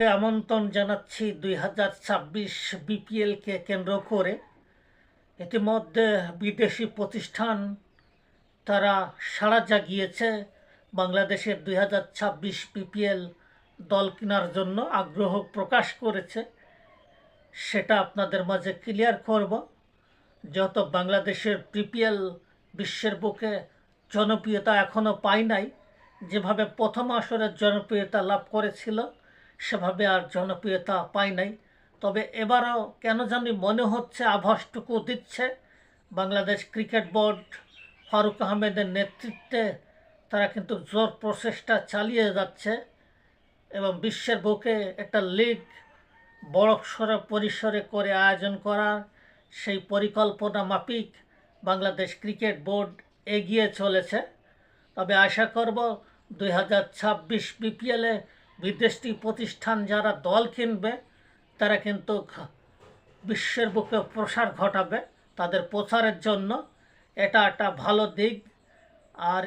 আমন্ত্রণ জানাচ্ছি দুই হাজার ছাব্বিশ বিপিএলকে কেন্দ্র করে। ইতিমধ্যে বিদেশি প্রতিষ্ঠান তারা সাড়া জাগিয়েছে বাংলাদেশের দুই হাজার ছাব্বিশ বিপিএল দল কেনার জন্য আগ্রহ প্রকাশ করেছে। সেটা আপনাদের মাঝে ক্লিয়ার করব। যত বাংলাদেশের বিপিএল বিশ্বের বুকে জনপ্রিয়তা এখনও পায় নাই, যেভাবে প্রথম আসরের জনপ্রিয়তা লাভ করেছিল সেভাবে আর জনপ্রিয়তা পায় নাই। তবে এবারও কেন জানি মনে হচ্ছে আভাসটুকু দিচ্ছে। বাংলাদেশ ক্রিকেট বোর্ড ফারুক আহমেদের নেতৃত্বে তারা কিন্তু জোর প্রচেষ্টা চালিয়ে যাচ্ছে এবং বিশ্বের বুকে একটা লিগ বড়সড় পরিসরে করে আয়োজন করার সেই পরিকল্পনা মাফিক বাংলাদেশ ক্রিকেট বোর্ড এগিয়ে চলেছে। তবে আশা করব দুই হাজার ছাব্বিশ বিপিএলে বিদেশি প্রতিষ্ঠান যারা দল কিনবে, তারা কিন্তু বিশ্বের বুকে প্রসার ঘটাবে তাদের প্রচারের জন্য। এটা একটা ভালো দিক। আর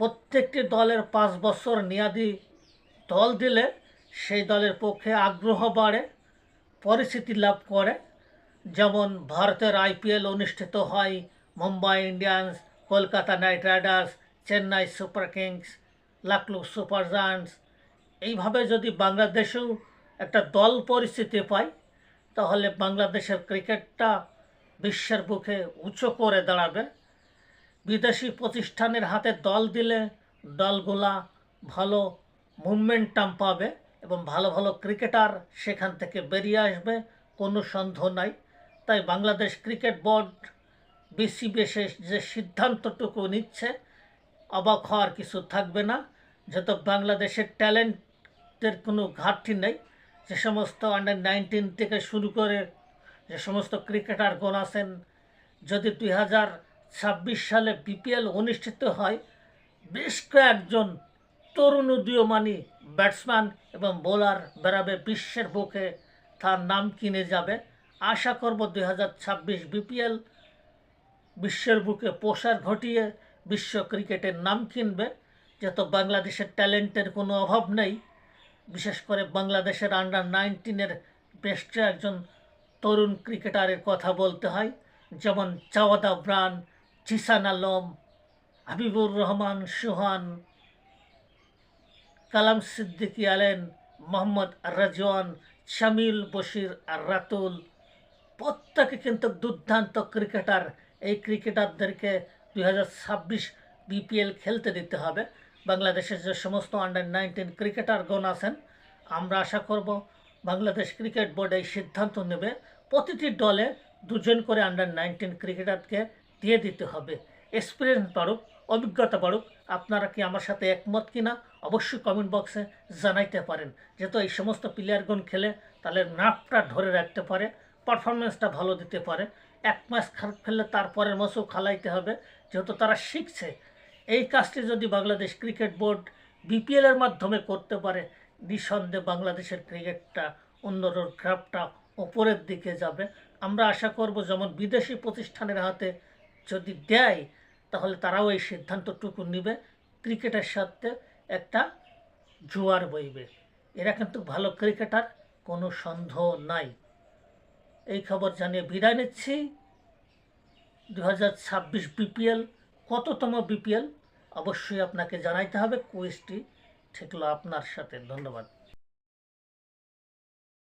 প্রত্যেকটি দলের পাঁচ বছর মেয়াদি দল দিলে সেই দলের পক্ষে আগ্রহ বাড়ে পরিস্থিতি লাভ করে। যেমন ভারতের আইপিএল অনুষ্ঠিত হয় Mumbai Indians, Kolkata knight riders, Chennai super kings, Lucknow super giants এইভাবে যদি বাংলাদেশেও একটা দল পরিস্থিতি পায়, তাহলে বাংলাদেশের ক্রিকেটটা বিশ্বের বুকে উঁচু করে দাঁড়াবে। বিদেশি প্রতিষ্ঠানের হাতে দল দিলে দলগুলা ভালো মুভমেন্টাম পাবে এবং ভালো ভালো ক্রিকেটার সেখান থেকে বেরিয়ে আসবে, কোনো সন্দেহ নাই। তাই বাংলাদেশ ক্রিকেট বোর্ড, বিসিবি সে যে সিদ্ধান্তটুকু নিচ্ছে, অবাক হওয়ার কিছু থাকবে না। যেহেতু বাংলাদেশের ট্যালেন্টের কোনো ঘাটতি নেই। যে সমস্ত আন্ডার নাইনটিন থেকে শুরু করে যে সমস্ত ক্রিকেটারগণ আছেন, যদি দুই হাজার ছাব্বিশ সালে বিপিএল অনুষ্ঠিত হয়, বেশ কয়েকজন তরুণ উদীয়মানী ব্যাটসম্যান এবং বোলার বেরাবে বিশ্বের বুকে, তার নাম কিনে যাবে। আশা করব দুই হাজার ছাব্বিশ বিপিএল বিশ্বের বুকে প্রসার ঘটিয়ে বিশ্ব ক্রিকেটের নাম কিনবে। যেহেতু বাংলাদেশের ট্যালেন্টের কোনো অভাব নেই বিশেষ করে বাংলাদেশের আন্ডার নাইনটিনের বেশ একজন তরুণ ক্রিকেটারের কথা বলতে হয়, যেমন চাওয়াদ আবরান জিসান আলম, হাবিবুর রহমান, সুহান, কালাম সিদ্দিকী আলেন, মোহাম্মদ রাজওয়ান, শামিল বশির আর রাতুল। প্রত্যেকে কিন্তু দুর্দান্ত ক্রিকেটার এই ক্রিকেটারদেরকে দুই হাজার ছাব্বিশ বিপিএল খেলতে দিতে হবে। বাংলাদেশের যে সমস্ত আন্ডার নাইনটিন ক্রিকেটারগণ আছেন, আমরা আশা করব বাংলাদেশ ক্রিকেট বোর্ড এই সিদ্ধান্ত নেবে, প্রতিটি দলে দুজন করে আন্ডার নাইনটিন ক্রিকেটারকে দিয়ে দিতে হবে। এক্সপিরিয়েন্স বাড়ুক, অভিজ্ঞতা বাড়ুক, আপনারা কি আমার সাথে একমত কিনা অবশ্যই কমেন্ট বক্সে জানাইতে পারেন। যেহেতু এই সমস্ত প্লেয়ারগণ খেলে তাহলে নাপটা ধরে রাখতে পারে পারফরমেন্সটা ভালো দিতে পারে। এক খারাপ খেললে তারপরের ম্যাচও খালাইতে হবে, যেহেতু তারা শিখছে। এই কাজটি যদি বাংলাদেশ ক্রিকেট বোর্ড বিপিএলের মাধ্যমে করতে পারে, নিঃসন্দেহে বাংলাদেশের ক্রিকেটটা অন্য গ্রাফটা ওপরের দিকে যাবে। আমরা আশা করব যেমন বিদেশি প্রতিষ্ঠানের হাতে যদি দেয়, তাহলে তারাও এই সিদ্ধান্তটুকু নেবে ক্রিকেটের সাথে একটা জোয়ার বইবে। এরা কিন্তু ভালো ক্রিকেটার, কোনো সন্দেহ নাই। এই খবর জানিয়ে বিদায় নিচ্ছি। দু হাজার ছাব্বিশ বিপিএল, কততম বিপিএল? অবশ্যই আপনাকে জানাইতে হবে কুইজটি ঠিকলো আপনার সাথে। ধন্যবাদ।